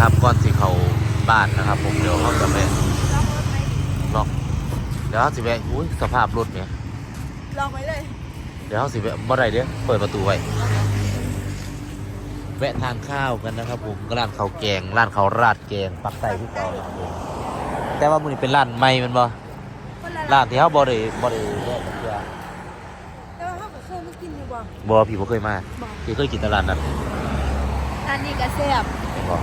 ครับก่อนสิเขาบ้านนะครับ ผมเดี๋ยวเขาจะไปล็อกเดี๋ยวเขาสิแวะอุ้ยสภาพรถเนี่ยลองไว้เลย เดี๋ยวเขาสิแวะบ่ได้เด้อเปิดประตูไว้แวะทานข้าวกันนะครับ ผมร้านข้าวแกงร้านข้าวราดแกงปักใต้ที่เก่านะครับผมแต่ว่ามื้อนี้เป็นร้านใหม่แมันบ่คนละร้านที่เขาบ่ได้บ่ได้แวะเพื่อแต่ว่าเขาก็เคยมากินอยู่บ่บ่พี่บ่เคยมาบ่พี่เคยกินแตลาดนั้นอันนี้ก็แซ่บ บ่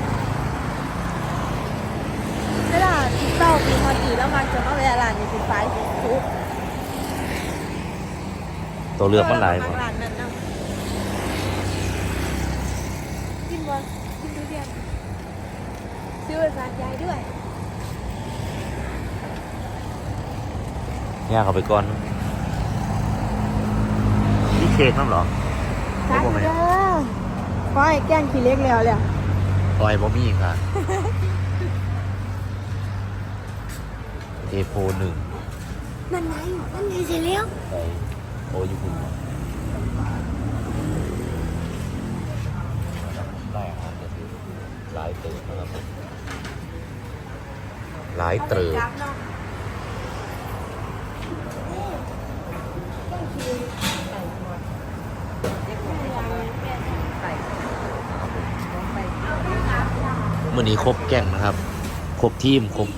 เวลาที่เต้าปีพอดีแล้วมันจะมาแวะร้านนี้เป็นไฟทุก ตัวเลือกมันหลายบ่ร้านนั้นนะกินบ่กินทุเรียนซื้อไปฝากยายด้วยย่างเข้าไปก่อนนี่เค้กน้ำเหรอจ้าเด้อขอให้แกล้งขี้เล็กแล้วเลยปล่อยบ่มีค่ะ เทโพหนึ่งนั่นไงนั่นไงเสร็จแล้วไป โอยุคุณได้อาหารก็คือหลายเติมนะครับผมหลายเติมจับเนาะมื่อนี้ครบแก่งนะครับ ครบทีมครบ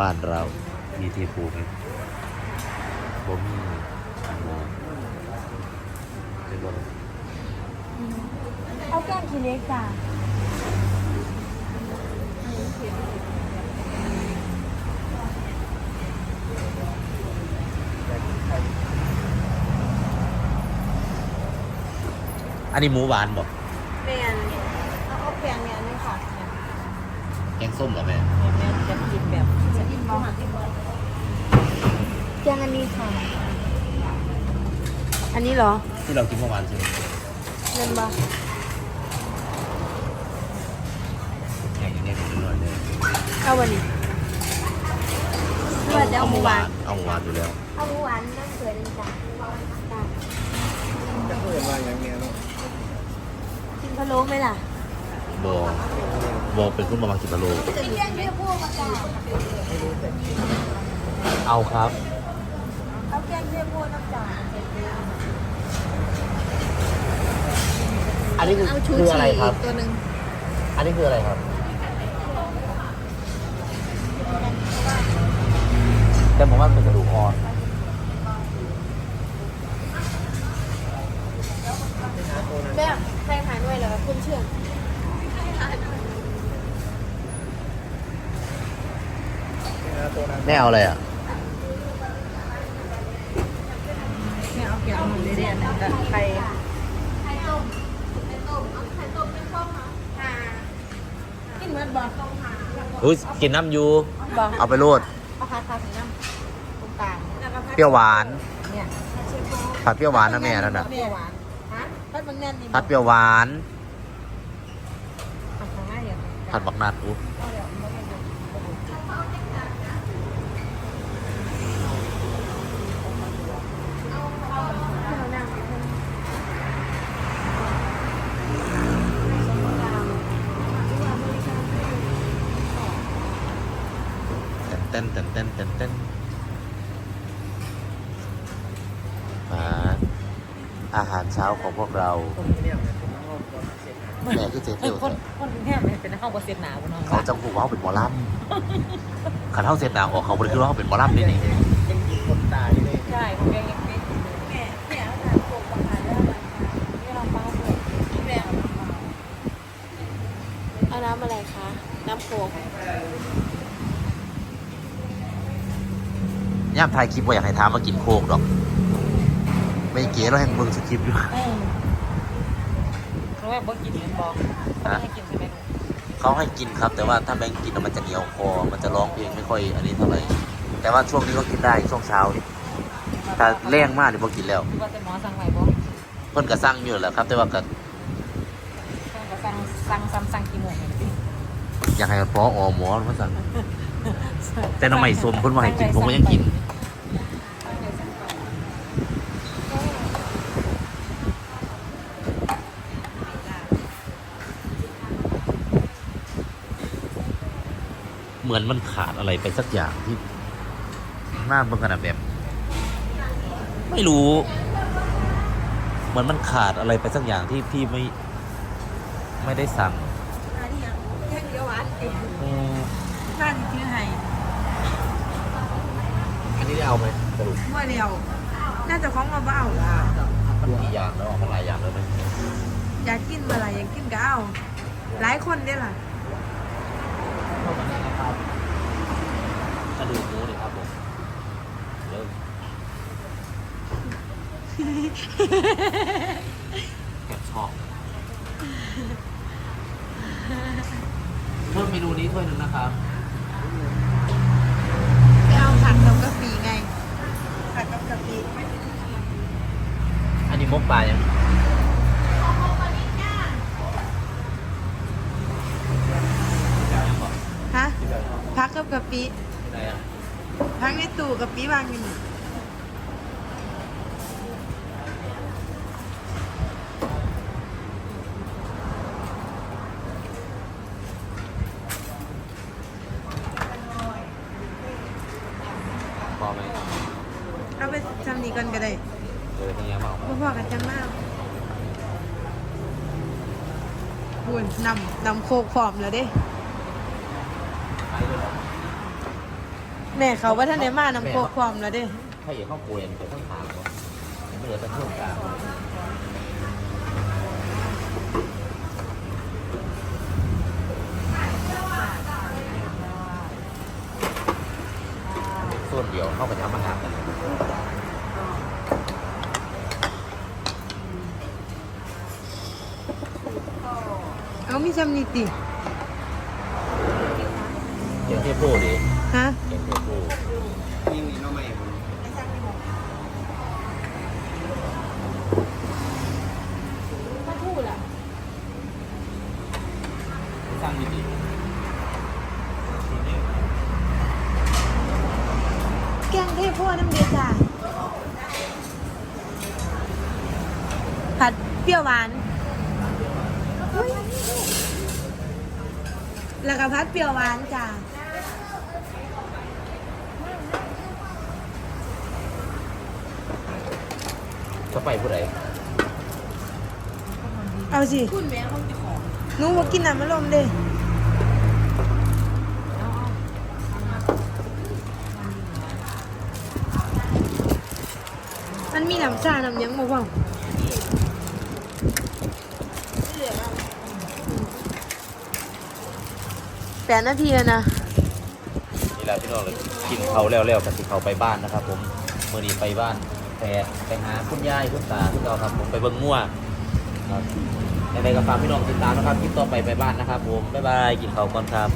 บ้านเรา มีเทโพไหมบ่มีหมอเป็นบ่ เอาแกล้งขี้เล็กจ้าอันนี้หมูหวานบอกแมนเอาเอาแกงเนี่ยนี่ค่ะเนี่ยแกงส้มเหรอแม่แม่จะกินแบบจะกินบ้างแกงอันนี้ค่ะ อันนี้เหรอ ที่เรากินเมื่อวานใช่ไหม เงินบ้า เอาวันนี้เพื่อจะเอาหมูหวานเอาหมูหวานอยู่แล้วเอาหมูหวานนั่นเกิดจ้ะจ้ะจะเปิดมาอย่างเงี้ยเนาะกินพะโล้ไหมล่ะบอบอเป็นคนประมาณสิบกิโลจะเรียกเรียกพวกมาจ้ะเอาครับ เอาแกงเรียกพวกน้ำจ่าอันนี้คือเอาชูคือชีอะไรครับ ตัวหนึ่งอันนี้คืออะไรครับ แต่ผมว่าเป็นกระดูกอ่อนแม่ใครหายด้วยเหรอคุณเชื่อตัวนั้นแม่เอาอะไรอะแม่เอาแกงมันเรียนนึงกับไข่กินเหมือนบ่อุ้ ยกินน้ำอยูบ่เอาไปโรดเอาคาคาถึงน้ำตรงกลางเปรี้ยวหวานเนี่ยผัดเปรี้ยวหวานนะแม่นั่นน่ะเปรี้ยวหวานฮะพัดมันแน่นดีผัดเปรี้ยวหวานผัดของง่ายอย่างผัดบักนัดอู้เต้ นเต้นเต้นเต้นเต้นอ่าอาหารเช้าของพวกเราเนี่ยแม่คือเจ๊เอเตีอยวคนคนกรุงเทพเนี่ยเป็นห้องบริเซตหนาวเนาะเขาจังหูว่าเขาเป็นหมอลำขันเท่าเสร็จหนาวออกเขาบริคือว่าเขาเป็นหมอลำนี่นี่ยังยิงคนตายเลยใช่ผมยังยังไม่แม่แม่เอาทานโป่งประทานแล้วมันนี่เราป้าเถอะแม่เอาน้ำอะไรคะ น้ำโป่ง ย่ามถ่ายคลิปว่าอยากให้ถามมากินโค้กดอก ไม่เก๋เราแห่งเมืองสคริปต์อยู่เออเขาแบบว่ากินเหมือนบอกเขาไม่ให้กินใช่ไหมเขาให้กินครับ แต่ว่าถ้าแบงค์กินแล้วมันจะเหนียวคอ มันจะร้องเพลงไม่ค่อย อันนี้เท่าไหร่แต่ว่าช่วงนี้ก็กินได้ช่วงเช้านี่ถ้าแรงมากเดี๋ยวพอกินแล้วว่าแต่หมอสั่งไว้บอกเพิ่นก็สั่งอยู่แหละครับ แต่ว่าก็สั่งสั่งสั่งสั่งกี่โมงเนี่ยอยากให้พออหมอมาสั่ง แต่น้ำใหม่สมเพิ่นว่าให้กินผมก็ยังกิน เหมือนมันขาดอะไรไปสักอย่างที่หน้ามันขนาดแบบ ไม่รู้ เหมือนมันขาดอะไรไปสักอย่างที่พี่ไม่ ไม่ได้สั่งอันนี้ยังแค่เดียวหวานเองอืมบ้านคือไห้ อันนี้ได้เอาไหมสรุปเมื่อเดียว น่าจะคล้องมาเบ้ามันกี่อย่างแล้วออกมาหลายอย่างแล้วไหมอยากกินเมื่อไหรอยากกินก็เอาหลายคนได้อล่ะกระดูกหมูเลยครับผมเริ่มแอบชอบเพิ่มเมนูนี้ถ้วยหนึ่งนะครับ ไปเอาผัดกับกะปิไง ผัดกับกะปิ อันนี้มก ปลายังฮะพักกับกะปิที่ไหนอะพักในตู้กะปิวางอยู่นี่พอไหมเอาไปทำนี้ก่อนก็ได้ พ่อพ่อกันจังมากบุญนำนำโคกพร้อมแล้วเด้ไปด้วยเหรอแม่เขาว่าท่านได้มานำโคกพร้อมแล้วเด้ ถ้าอย่าเข้าโกยมันจะต้องถามว่ายังไม่เหลือแต่เครื่องกลางส่วนเดียวเข้าไปทำอาหารกัน เอามีจำนี่ติเกี๊ยวเทพโป้ดิฮะเกี๊ยวเทพโป้ยิ่งนี่น้องใหม่ผมถ้าพูดอะสร้างมิติแกงเทพพ่อน้ำเดือดจ้าผัดเปรี้ยวหวานเฮ้ย แล้วก็ผัดเปรี้ยวหวานจ้าจะไปผู้ใดเอาสิคุณแม่เขาจะของหนูว่ากินน้ำมันลมเด้มันมีน้ำชาน้ำหยังมาเปล่า เหลือแล้ว แปดนาทีแล้วนะนี่แหละพี่น้องเลยกินเขาแล้วแล้วกันที่เขาไปบ้านนะครับ ผมเมื่อนี้ไปบ้านแฟนไปหาคุณยายคุณตาคุณเราครับ ผมไปเบิ้งมั่วครับยังไงก็ฝากพี่น้องติดตามนะครับคลิปต่อไปไปบ้านนะครับ ผมบ๊ายบายกินเขาวก่อนครับ